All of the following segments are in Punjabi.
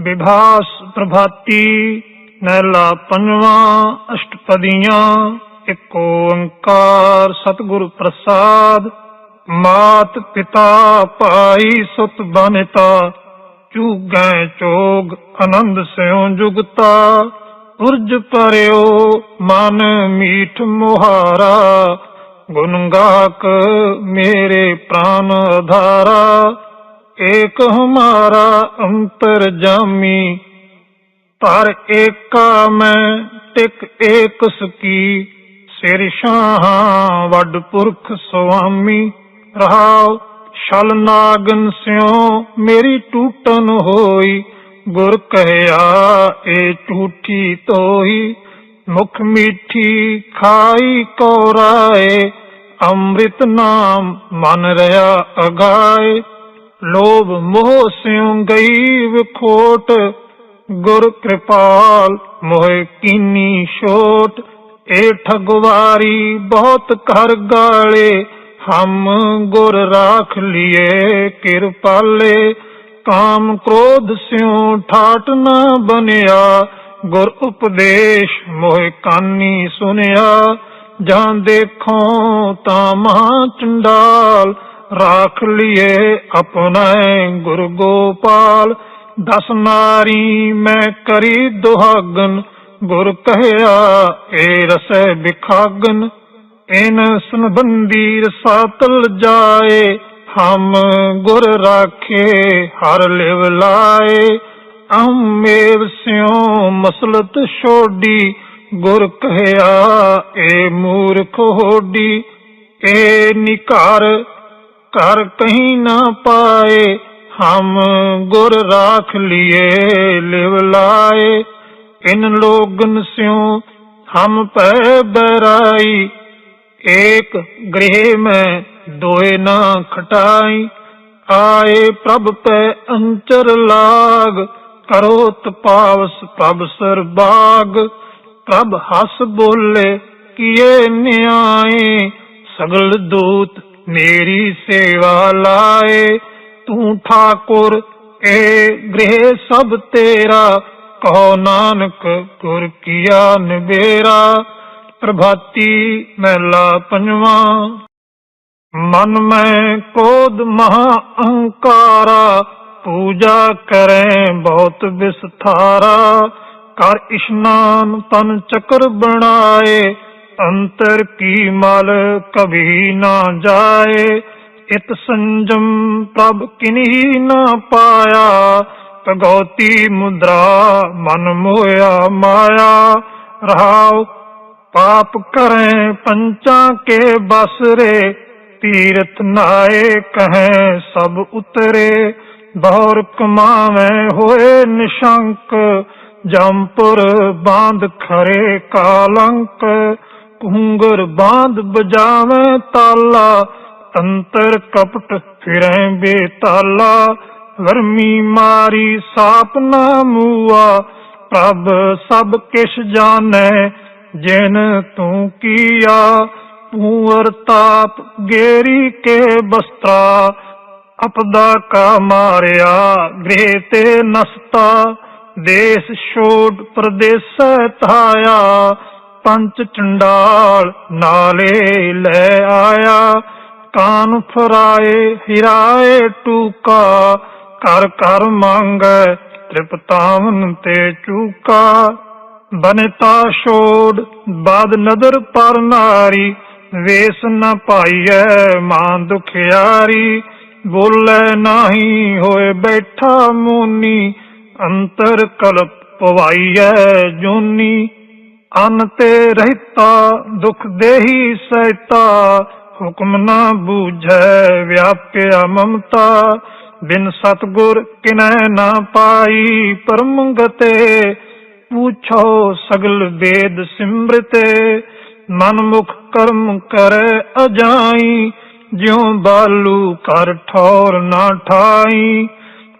ਵਿਭਾਸ ਪ੍ਰਭਾਤੀ ਨੈਲਾ ਪੰਜਵਾਂ, ਅਸ਼ਟਪਦੀਆਂ, ਇੱਕ ਓੰਕਾਰ, ਸਤਿਗੁਰ ਪ੍ਰਸਾਦ। ਮਾਤ ਪਿਤਾ ਭਾਈ ਸੁਤ ਬਨਤਾ, ਚੂਗੈ ਚੋਗ ਆਨੰਦ ਸਿਉ ਜੁਗਤਾ। ਉਰਜ ਪਰਿਓ ਮਨ ਮੀਠ ਮੁਹਾਰਾ, ਗੁਣ ਗਾਕ ਮੇਰੇ ਪ੍ਰਾਨ ਆਧਾਰਾ ਏਕ ਹਮਾਰਾ ਅੰਤਰ ਜਾਮੀ, ਪਰ ਏਕਾ ਮੈਂ ਟਿਕ ਏਕ ਸਕੀ। ਸਿਰ ਸ਼ਾਹਾਂ ਵੱਡ ਪੁਰਖ ਸੁਆਮੀ, ਰਹਾਉ ਛਲ ਨਾਗਨ ਸਿਉ, ਮੇਰੀ ਟੂਟਨ ਹੋਈ। ਗੁਰ ਕਹਿਆ, ਏ ਟੂਟੀ ਤੋਈ ਮੁਖ ਮੀਠੀ ਖਾਈ ਕੋਰਾਏ ਅੰਮ੍ਰਿਤ ਨਾਮ ਮਨ ਰਿਆ ਅਗਾਏ। ਲੋਭ ਮੋਹ ਸਿਉ ਗਈ ਵਿਖੋਟ, ਗੁਰ ਕਿਰਪਾਲ ਮੋਹਿ ਕੀਨੀ ਛੋਟ। ਏ ਠਗਵਾਰੀ ਬਹੁਤ ਕਰ ਗਾਲੇ, ਹਮ ਗੁਰ ਰਾਖ ਲਿਏ ਕਿਰਪਾਲੇ। ਕਾਮ ਕ੍ਰੋਧ ਸਿਉ ਠਾਟ ਨਾ ਬਨਿਆ, ਗੁਰ ਉਪਦੇਸ਼ ਮੋਹਿ ਕਾਨੀ ਸੁਨਿਆ। ਜਾਂ ਦੇਖੋ ਤਾਂ ਮਹਾ ਚੰਡਾਲ ਰਾਖ ਲਿਏ ਆਪਣਾ ਗੁਰ ਗੋਪਾਲ। ਦਸ ਨਾਰੀ ਮੈਂ ਕਰੀ ਦੁਹਾਗਨ, ਗੁਰ ਕਹਿਆ ਏ ਰਸੈ ਬਿਖਾਗਨ ਇਨ ਸੰਬੰਦੀ ਰਸਾਤਲ ਜਾਏ, ਹਮ ਗੁਰ ਰਾਖੇ, ਹਰ ਲਿਵ ਲਾਏ। ਅਹਮੇਵ ਸਿਉ ਮਸਲਤ ਛੋਡੀ, ਗੁਰ ਕਹਿਆ ਏ ਮੂਰਖ ਹੋਡੀ। ਏ ਨਿਕਾਰ ਕਰ ਕਹੀਂ ਨਾ ਪਾਏ, ਹਮ ਗੁਰ ਰਾਖ ਲਿਏ, ਲਿਵ ਲਾਏ। ਇਨ ਲੋਗਨ ਸਿਉ ਹਮ ਪੈ ਬਰਾਈ, ਏਕ ਗ੍ਰਹਿ ਮੈਂ ਦੋਏ ਨਾ ਖਟਾਈ। ਆਏ ਪ੍ਰਭ ਪੈ ਅੰਚਰ ਲਾਗ ਕਰੋ ਤਪਾਵਸ ਪ੍ਰਭ ਸਰਬਾਗ ਪ੍ਰਭ ਹੱਸ ਬੋਲੇ, ਕੀਏ ਨਿਆਏ, ਸਗਲ ਦੂਤ ਮੇਰੀ ਸੇਵਾ ਲਾਏ, ਤੂੰ ਠਾਕੁਰ, ਏ ਗ੍ਰਹਿ ਸਭ ਤੇਰਾ, ਕਹੋ ਨਾਨਕ ਗੁਰ ਕੀਆ ਨਿਬੇਰਾ ਪ੍ਰਭਾਤੀ ਮਹਿਲਾ ਪੰਜਵਾਂ। ਮਨ ਮੈਂ ਕੋਦ ਮਹਾ ਅਹੰਕਾਰਾ, ਪੂਜਾ ਕਰੈ ਬਹੁਤ ਵਿਸਥਾਰਾ, ਕਰ ਇਸ਼ਨਾਨ ਤਨ ਚੱਕਰ ਬਣਾਏ ਅੰਤਰ ਕੀ ਮਲ ਕਭੀ ਨਾ ਜਾਏ? ਇਤ ਸੰਜਮ ਪ੍ਰਭ ਕਿਨਹੀ ਨਾ ਪਾਇਆ? ਭਗਉਤੀ ਮੁਦਰਾ ਮਨ ਮੋਇਆ ਮਾਇਆ। ਰਹਾਉ ਪਾਪ ਕਰੈ ਪੰਚਾਂ ਕੇ ਬਸਰੇ। ਤੀਰਥ ਨਾਏ ਕਹੈ ਸਭ ਉਤਰੇ। ਬਹੁਰ ਕਮਾਵੇਂ ਹੋਏ ਨਿਸ਼ੰਕ। ਜੰਪੁਰ ਬਾਂਧ ਖਰੇ ਕਾਲੰਕ। ਕੁੰਗਰ ਬਾਂਧ ਬਜਾਵੇਂ ਤਾਲਾ ਅੰਤਰ ਕਪਟ ਫਿਰੈ ਬੇਤਾਲਾ। ਵਰਮੀ ਮਾਰੀ ਸਾਪ ਨਾ ਮੂਆ, ਪ੍ਰਭ ਸਭ ਕਿਛ ਜਾਣੈ, ਜਿਨ ਤੂੰ ਕੀਆ। ਪੂਰ ਤਾਪ ਗੇਰੀ ਕੇ ਬਸਤਰਾ, ਅਪਦਾ ਕਾ ਮਾਰਿਆ ਗ੍ਰਹਿ ਤੇ ਨਸਤਾ। ਦੇਸ ਛੋੜ ਪ੍ਰਦੇਸ ਧਾਇਆ ਪੰਚ ਚੰਡਾਲ ਨਾਲੇ ਲੈ ਆਇਆ। ਕਾਨ ਫਰਾਏ, ਹਿਰਾਏ ਟੂਕਾ ਕਰ ਕਰ ਮੰਗੈ, ਤ੍ਰਿਪਤਾਵਨ ਤੇ ਚੂਕਾ। ਬਨਤਾ ਛੋੜ, ਬਾਦ ਨਦਰ ਪਰ ਨਾਰੀ, ਵੇਸ ਨ ਪਾਈਐ ਮਾਂ ਦੁਖਿਆਰੀ। ਬੋਲੇ ਨਾਹੀ ਹੋਏ ਬੈਠਾ ਮੂਨੀ, ਅੰਤਰ ਕਲਪ ਪਵਾਈਐ ਜੂਨੀ। ਅਨ ਤੇ ਰਹਿਤਾ, ਦੁਖ ਦੇਹੀ ਸਹਿਤਾ, ਹੁਕਮ ਨਾ ਬੂਝੈ ਵਿਆਪਿਆ ਮਮਤਾ, ਬਿਨ ਸਤਗੁਰ ਕਿਨੈ ਨਾ ਪਾਈ ਪਰਮ ਗਤੇ ਪੂਛੋ ਸਗਲ ਵੇਦ ਸਿਮਰਤੇ ਮਨ ਮੁਖ ਕਰਮ ਕਰੈ ਅਜਾਈ, ਜਿਉ ਬਾਲੂ ਕਰ ਠੌਰ ਨਾ ਠਾਈ,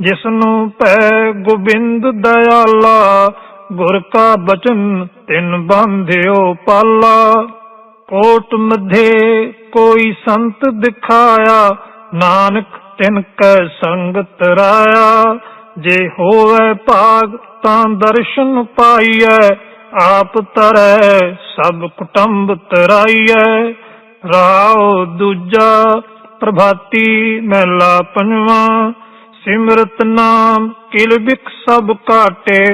ਜਿਸਨੂੰ ਪੈ ਗੋਬਿੰਦ ਦਇਆਲਾ ਗੁਰ ਕਾ ਬਚਨ ਤਿਨ ਬੰਧਿਓ ਪਾਲਾ। ਕੋਟ ਮਧੇ ਕੋਈ ਸੰਤ ਦਿਖਾਇਆ, ਨਾਨਕ ਤਿਨ ਕੈ ਸੰਗਤ ਰਾਇਆ। ਜੇ ਹੋਵੇ ਭਾਗ ਤਾਂ ਦਰਸ਼ਨ ਪਾਈਐ, ਆਪ ਤਰੈ ਸਭ ਕੁਟੰਬ ਤਰਾਈਐ। ਰਾਉ ਦੂਜਾ ਪ੍ਰਭਾਤੀ ਮਹਿਲਾ ਪੰਜਵਾ, ਸਿਮਰਤ ਨਾਮ ਕਿਲ ਬਿਖ ਸਭ ਕਾਟੇ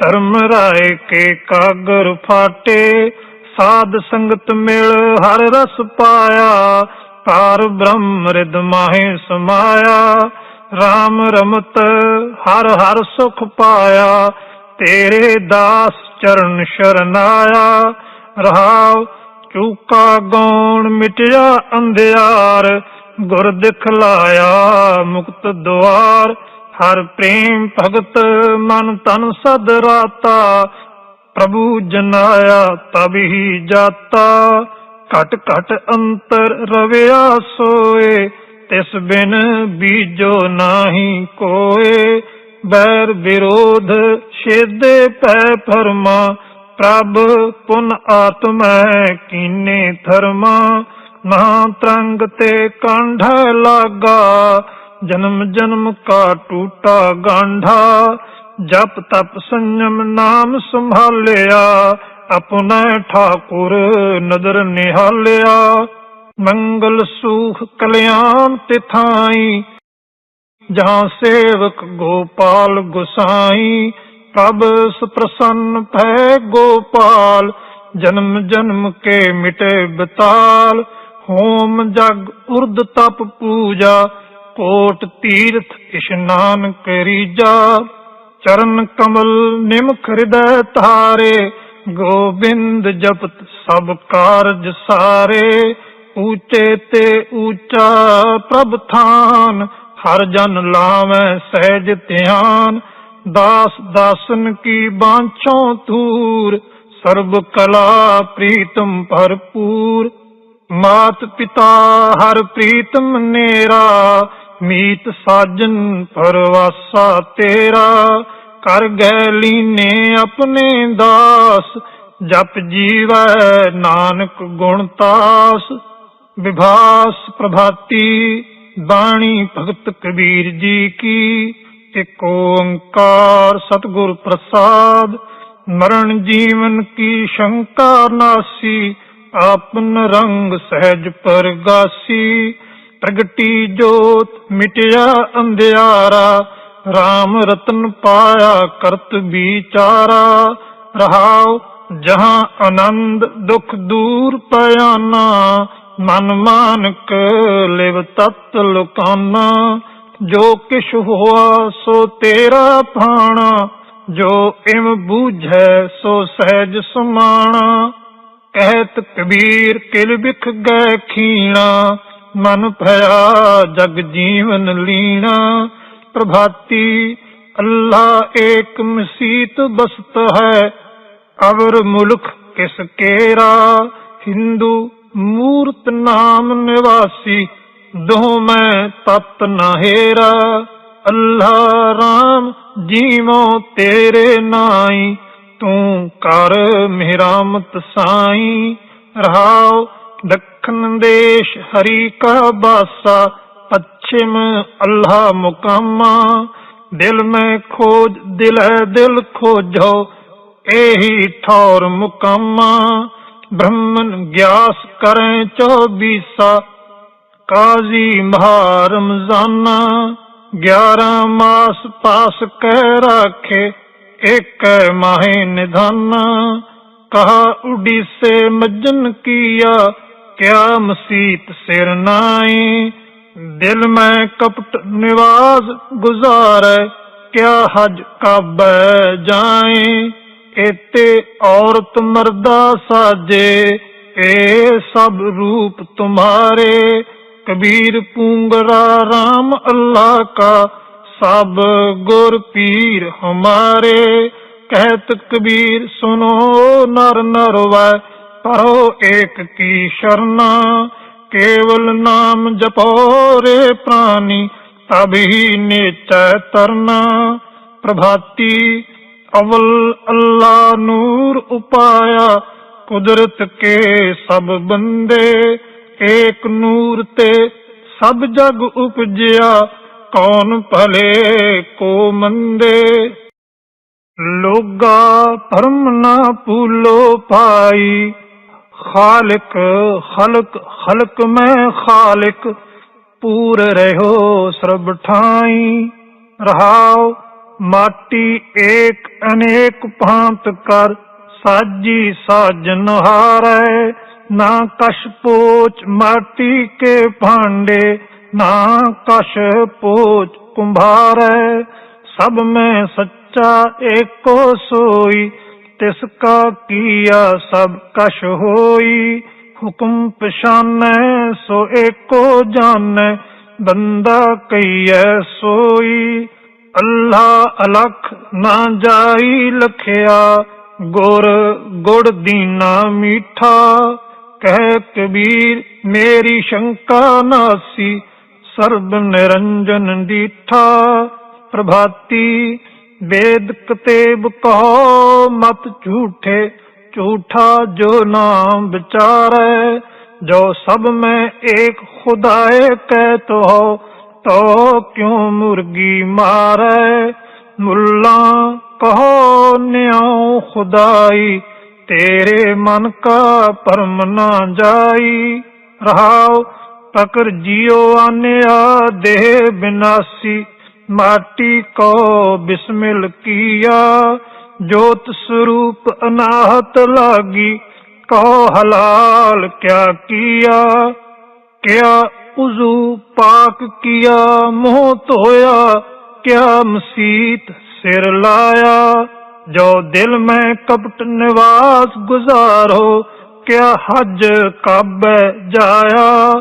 ਧਰਮ ਰਾਏ ਕੇ ਕਾਗਰ ਫਾਟੇ, ਸਾਧ ਸੰਗਤ ਮਿਲ ਹਰ ਰਸ ਪਾਇਆ ਪਾਰ ਬ੍ਰਹਮ ਰਿਦ ਮਾਹੇ ਸਮਾਇਆ RAM ਰਮਤ ਹਰ ਹਰ ਸੁਖ ਪਾਇਆ, ਤੇਰੇ ਦਾਸ ਚਰਨ ਸ਼ਰਨਾਇਆ, ਰਹਾਉ ਚੂਕਾ ਗੌਣ ਮਿਟਿਆ ਅੰਧਿਆਰ, ਗੁਰ ਦਿਖਲਾਇਆ ਮੁਕਤ ਦੁਆਰ ਹਰ ਪ੍ਰੇਮ ਭਗਤ ਮਨ ਤਨ ਸਦ ਰਾਤਾ, ਪ੍ਰਭੂ ਜਨਾਇਆ ਤਬ ਹੀ ਜਾਤਾ। ਘਟ ਘਟ ਅੰਤਰ ਰਵਿਆ ਸੋਏ, ਤਿਸ ਬਿਨ ਬੀਜੋ ਨਾਹੀ ਕੋਏ। ਬੈਰ ਵਿਰੋਧ ਛੇਦੇ ਪੈ ਫਰਮਾ, ਪ੍ਰਭ ਪੁਨ ਆਤਮੈ ਕੀਨੇ ਧਰਮਾ। ਮਹਾ ਤਰੰਗ ਤੇ ਕੰਢ ਲਾਗਾ ਜਨਮ ਜਨਮ ਕਾ ਟੂਟਾ ਗਾਂਢਾ, ਜਪ ਤਪ ਸੰਜਮ ਨਾਮ ਸੰਭਾਲਿਆ, ਆਪਣਾ ਠਾਕੁਰ ਨਦਰ ਨਿਹਾਲਿਆ। ਮੰਗਲ ਸੁਖ ਕਲਿਆਣ ਤਿਥਾਈ, ਜਹਾਂ ਸੇਵਕ ਗੋਪਾਲ ਗੁਸਾਈ, ਪ੍ਰਭ ਸੁਪ੍ਰਸੰਨ ਭੈ ਗੋਪਾਲ, ਜਨਮ ਜਨਮ ਕੇ ਮਿਟੇ ਬਤਾਲ, ਹੋਮ ਜਗ ਉਰਦ ਤਪ ਪੂਜਾ ਕੋਟ ਤੀਰਥ ਇਸ਼ਨਾਨ ਕਰੀਜਾ ਚਰਨ ਕਮਲ ਨਿਮਖ ਹਿਰਦੈ ਧਾਰੇ, ਗੋਬਿੰਦ ਜਪਤ ਸਭ ਕਾਰਜ ਸਾਰੇ, ਊਚੇ ਤੇ ਊਚਾ ਪ੍ਰਭ ਥਾਨ, ਹਰ ਜਨ ਲਾਵੈ ਸਹਿਜ ਧਿਆਨ, ਦਾਸ ਦਾਸਨ ਕੀ ਬਾਂਛੋਂ ਤੂਰ ਸਰਬ ਕਲਾ ਪ੍ਰੀਤਮ ਭਰਪੂਰ, ਮਾਤ ਪਿਤਾ ਹਰ ਪ੍ਰੀਤਮ ਨੇਰਾ ਮੀਤ ਸਾਜਨ ਪਰਵਾਸਾ ਤੇਰਾ, ਕਰ ਗੈ ਲੀਨੇ ਆਪਣੇ ਦਾਸ, ਜਪ ਜੀਵੈ ਨਾਨਕ ਗੁਣ ਤਾਸ। ਵਿਭਾਸ ਪ੍ਰਭਾਤੀ, ਬਾਣੀ ਭਗਤ ਕਬੀਰ ਜੀ ਕੀ, ਇਕ ਓੰਕਾਰ ਸਤਿਗੁਰ ਪ੍ਰਸਾਦ। ਮਰਨ ਜੀਵਨ ਕੀ ਸ਼ੰਕਾ ਨਾਸੀ, ਆਪਨ ਰੰਗ ਸਹਿਜ ਪਰਗਾਸੀ ਪ੍ਰਗਟੀ ਜੋਤ ਮਿਟਿਆ ਅੰਧਿਆਰਾ RAM ਰਤਨ ਪਾਇਆ ਕਰਤ ਵਿਚਾਰਾ। ਰਹਾਉ ਜਹਾਂ ਆਨੰਦ ਦੁਖ ਦੂਰ ਪਿਆਨਾ ਮਨ ਮਾਨਕ ਲਿਵ ਤਤ ਲੁਕਾਨਾ। ਜੋ ਕਿਛ ਹੋਆ ਸੋ ਤੇਰਾ ਭਾਣਾ, ਜੋ ਇਮ ਬੂਝੈ ਸੋ ਸਹਿਜ ਸਮਾਣਾ। ਕਹਿਤ ਕਬੀਰ ਕਿਲ ਬਿਖ ਗਏ ਖੀਣਾ ਮਨ ਭਇਆ ਜਗ ਜੀਵਨ ਲੀਣਾ। ਪ੍ਰਭਾਤੀ, ਅੱਲਾ ਏਕ ਮਸੀਤ ਬਸਤ ਹੈ, ਅਵਰ ਮੁਲਕ ਕਿਸ ਕੇਰਾ। ਹਿੰਦੂ ਮੂਰਤ ਨਾਮ ਨਿਵਾਸੀ ਦੋ ਮੈਂ ਤਤ ਨਹੇਰਾ ਅੱਲਾ ਰਾਮ, ਜੀਵੋ ਤੇਰੇ ਨਾਈ, ਤੂੰ ਕਰ ਮਿਹਰਾਮਤ ਸਾਈ। ਰਹਾਉ ਦੱਖਣ ਦੇਸ਼ ਹਰੀ ਕਾ ਬਾਸਾ, ਪੱਛਮ ਅੱਲਾ ਮੁਕਾਮਾ। ਦਿਲ ਮੈਂ ਖੋਜ, ਦਿਲ ਹੈ ਦਿਲ ਖੋਜੋ, ਇਹੀ ਠੌਰ ਮੁਕਾਮਾ। ਬ੍ਰਹਮਨ ਗਿਆਸ ਕਰੇ ਚੌਬੀਸਾ, ਕਾਜ਼ੀ ਮਹਾ ਰਮਜ਼ਾਨਾ। 11 ਮਾਸ ਪਾਸ ਕਹਿ ਰਾਖੇ, ਇੱਕ ਮਾਹੇ ਨਿਧਾਨਾ। ਕਹਾ ਉਡੀਸੇ ਮਜਨ ਕੀਆ ਕਿਆ ਮਸੀਤ ਸਿਰ ਨਾਈ ਦਿਲ ਮੈਂ ਕਪਟ ਨਿਵਾਜ਼ ਗੁਜ਼ਾਰੈ, ਕਿਆ ਹਜ ਕਬ ਜਾਏ ਇਤੇ ਔਰਤ ਮਰਦਾ ਸਾਜੇ, ਏ ਸਭ ਰੂਪ ਤੁਮਾਰੇ, ਕਬੀਰ ਪੂੰਗਰਾ RAM ਅੱਲਾ ਕਾ, ਸਭ ਗੁਰ ਪੀਰ ਹਮਾਰੇ, ਕਹਿਤ ਕਬੀਰ ਸੁਨੋ ਨਰ ਨਰਵੈ ਕਰੋ ਏਕ ਕੀ ਸ਼ਰਨਾ, ਕੇਵਲ ਨਾਮ ਜਪੋ ਰੇ ਪ੍ਰਾਨੀ, ਤਬ ਹੀ ਨੇਚੈ ਤਰਨਾ। ਪ੍ਰਭਾਤੀ, ਅਵਲ ਅੱਲਾ ਨੂਰ ਉਪਾਇਆ, ਕੁਦਰਤ ਕੇ ਸਭ ਬੰਦੇ, ਏਕ ਨੂਰ ਤੇ ਸਭ ਜਗ ਉਪਜਿਆ, ਕੌਣ ਭਲੇ ਕੋ ਮੰਦੇ? ਲੋਗਾ ਭਰਮ ਨਾ ਪੂਲੋ ਪਾਈ ਖਾਲਕ, ਖਲਕ ਖਲਕ ਮੈਂ ਖਾਲਕ, ਪੂਰ ਰਹਿਓ ਸਰਬ ਠਾਈ। ਰਹਾਉ ਮਾਟੀ ਏਕ ਅਨੇਕ ਭਾਂਤ ਕਰ, ਸਾਜੀ ਸਾਜਨ ਹਾਰੈ। ਨਾ ਕਸ਼ ਪੋਚ ਮਾਟੀ ਕੇ ਭਾਂਡੇ, ਨਾ ਕਸ਼ ਪੋਚ ਕੁੰਭਾਰੈ। ਸਭ ਮੈਂ ਸੱਚਾ ਏਕੋ ਸੋਈ ਤਿਸ ਕਾ ਕੀਆ ਸਭ ਕਛ ਹੋਈ, ਹੁਕਮ ਪਛਾਨੈ, ਸੋ ਏਕੋ ਜਾਣੈ, ਬੰਦਾ ਕਈਐ ਸੋਈ। ਅੱਲਾ ਅਲਖ ਨਾ ਜਾਈ ਲਖਿਆ, ਗੁਰ ਗੁੜ ਦੀਨਾ ਮੀਠਾ। ਕਹਿ ਕਬੀਰ, ਮੇਰੀ ਸ਼ੰਕਾ ਨਾਸੀ, ਸਰਬ ਨਿਰੰਜਨ ਦੀਠਾ। ਪ੍ਰਭਾਤੀ ਵੇਦ ਕਤੇਬ ਕਹੋ, ਮਤ ਝੂਠੇ, ਝੂਠਾ ਜੋ ਨਾਮ ਵਿਚਾਰੈ, ਜੋ ਸਭ ਮੈਂ ਏਕ ਖੁਦਾਏ ਕਹਿ ਤੋ ਤੋ ਕਿਉ ਮੁਰਗੀ ਮਾਰੈ? ਮੁੱਲਾ ਕਹੋ ਨਿਉ ਖੁਦਾਈ, ਤੇਰੇ ਮਨ ਕਾ ਪਰਮ ਨਾ ਜਾਈ। ਰਹਾਉ ਪਕਰ ਜਿਉ ਆਨਿਆ, ਦੇਹ ਬਿਨਾਸੀ ਮਾਟੀ ਕੋ ਬਿਸਮਿਲ ਕੀਆ ਜੋਤ ਸਰੂਪ ਅਨਾਹਤ ਲਾਗੀ ਕਹੋ ਹਲਾਲ ਕਿਆ ਕੀਆ ਕਿਆ ਉਜ਼ੂ ਪਾਕ ਕੀਆ ਮੂੰਹ ਧੋਇਆ ਕਿਆ ਮਸੀਤ ਸਿਰ ਲਾਇਆ ਜੋ ਦਿਲ ਮੈਂ ਕਪਟ ਨਿਵਾਸ ਗੁਜ਼ਾਰੋ ਕਿਆ ਹਜ ਕਾਬੇ ਜਾਇਆ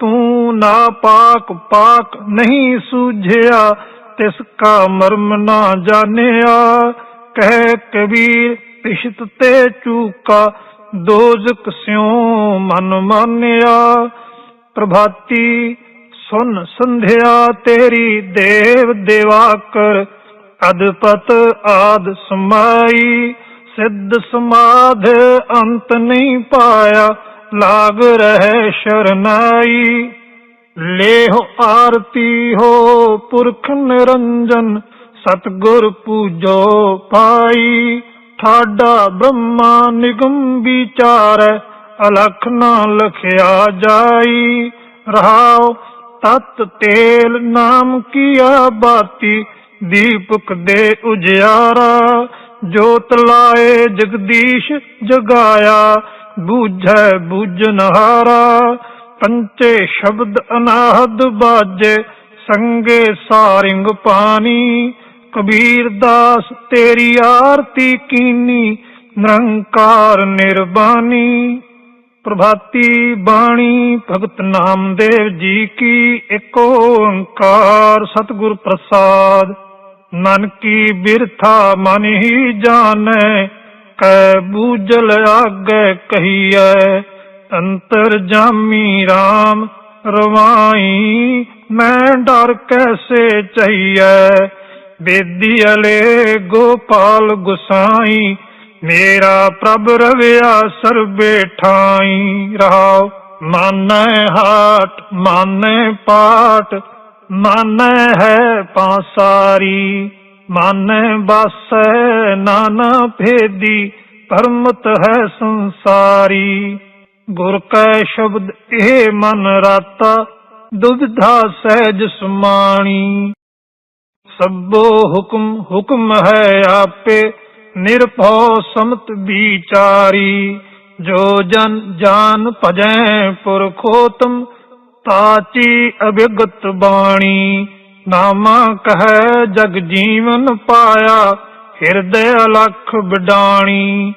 ਤੂੰ ਨਾ ਪਾਕ ਪਾਕ ਨਹੀਂ ਸੂਝਿਆ, ਤਿਸ ਕਾ ਮਰਮ ਨਾ ਜਾਣਿਆ। ਕਹਿ ਕਬੀਰ, ਪਿਸ਼ਤ ਤੇ ਚੂਕਾ ਦੋਜ਼ਕ ਸਿਉ ਮਨ ਮਾਨਿਆ। ਪ੍ਰਭਾਤੀ, ਸੁਨ ਸੰਧਿਆ ਤੇਰੀ, ਦੇਵ ਦੇਵਾਕਰ ਅਦਪਤ ਆਦ ਸਮਾਈ। ਸਿੱਧ ਸਮਾਧ ਅੰਤ ਨਹੀਂ ਪਾਇਆ। ਲਾਗ ਰਹੇ ਸ਼ਰਨਾਈ। ਲੇਹ ਆਰਤੀ ਹੋ ਪੁਰਖ ਨਿਰੰਜਨ, ਸਤਗੁਰ ਪੂਜੋ ਪਾਈ। ਠਾਡਾ ਬ੍ਰਹਮਾ ਨਿਗਮ ਵਿਚਾਰੈ, ਅਲਖ ਨਾ ਲਖਿਆ ਜਾਈ। ਰਹਾਉ ਤਤ ਤੇਲ ਨਾਮ ਕੀਆ ਬਾਤੀ, ਦੀਪਕ ਦੇ ਉਜਿਆਰਾ। ਜੋਤ ਲਾਏ ਜਗਦੀਸ਼ ਜਗਾਇਆ ਬੂਝੈ ਬੂਝਨਹਾਰਾ ਪੰਚੇ ਸ਼ਬਦ ਅਨਾਹਦ ਬਾਜੇ, ਸੰਗੇ ਸਾਰਿੰਗ ਪਾਣੀ, ਕਬੀਰ ਦਾਸ ਤੇਰੀ ਆਰਤੀ ਕੀਨੀ, ਨਿਰੰਕਾਰ ਨਿਰਬਾਣੀ। ਪ੍ਰਭਾਤੀ ਬਾਣੀ, ਭਗਤ ਨਾਮਦੇਵ ਜੀ ਕੀ ਇੱਕ ਓੰਕਾਰ ਸਤਿਗੁਰ ਪ੍ਰਸਾਦ। ਨਾਨਕੀ ਬਿਰਥਾ ਮਨ ਹੀ ਜਾਣੈ ਕੈ ਬੂਜਲ ਆਗੇ ਕਹੀਐ, ਅੰਤਰ ਜਾਮੀ RAM ਰਵਾਈ, ਮੈਂ ਡਰ ਕੈਸੇ ਚਈਐ ਬੇਦੀ ਅਲੇ ਗੋਪਾਲ ਗੁਸਾਈ, ਮੇਰਾ ਪ੍ਰਭ ਰਵਿਆ ਸਰਬੇ ਠਾਈ। ਰਹਾਉ, ਮਾਨੈ ਹਾਟ, ਮਾਨੈ ਪਾਟ, ਮਾਨੈ ਹੈ ਪਾਸਾਰੀ। ਮਾਨੈ ਬਾਸੈ ਨਾਨਾ ਭੇਦੀ, ਪਰਮਤ ਹੈ ਸੰਸਾਰੀ। ਗੁਰ ਕੈ ਸ਼ਬਦ ਇਹ ਮਨ ਰਾਤਾ ਦੁਬਿਧਾ ਸਹਿਜ ਸਮਾਣੀ। ਸਭੋ ਹੁਕਮ ਹੁਕਮ ਹੈ ਆਪੇ, ਨਿਰਭਉ ਸਮਤ ਵਿਚਾਰੀ। ਜੋ ਜਨ ਜਾਨ ਭਜੈ ਪੁਰਖੋਤਮ, ਤਾਚੀ ਅਭਿਗਤ ਬਾਣੀ। ਨਾਮਾ ਕਹੈ ਜਗ ਜੀਵਨ ਪਾਇਆ ਹਿਰਦੈ ਅਲਖ ਬਿਡਾਣੀ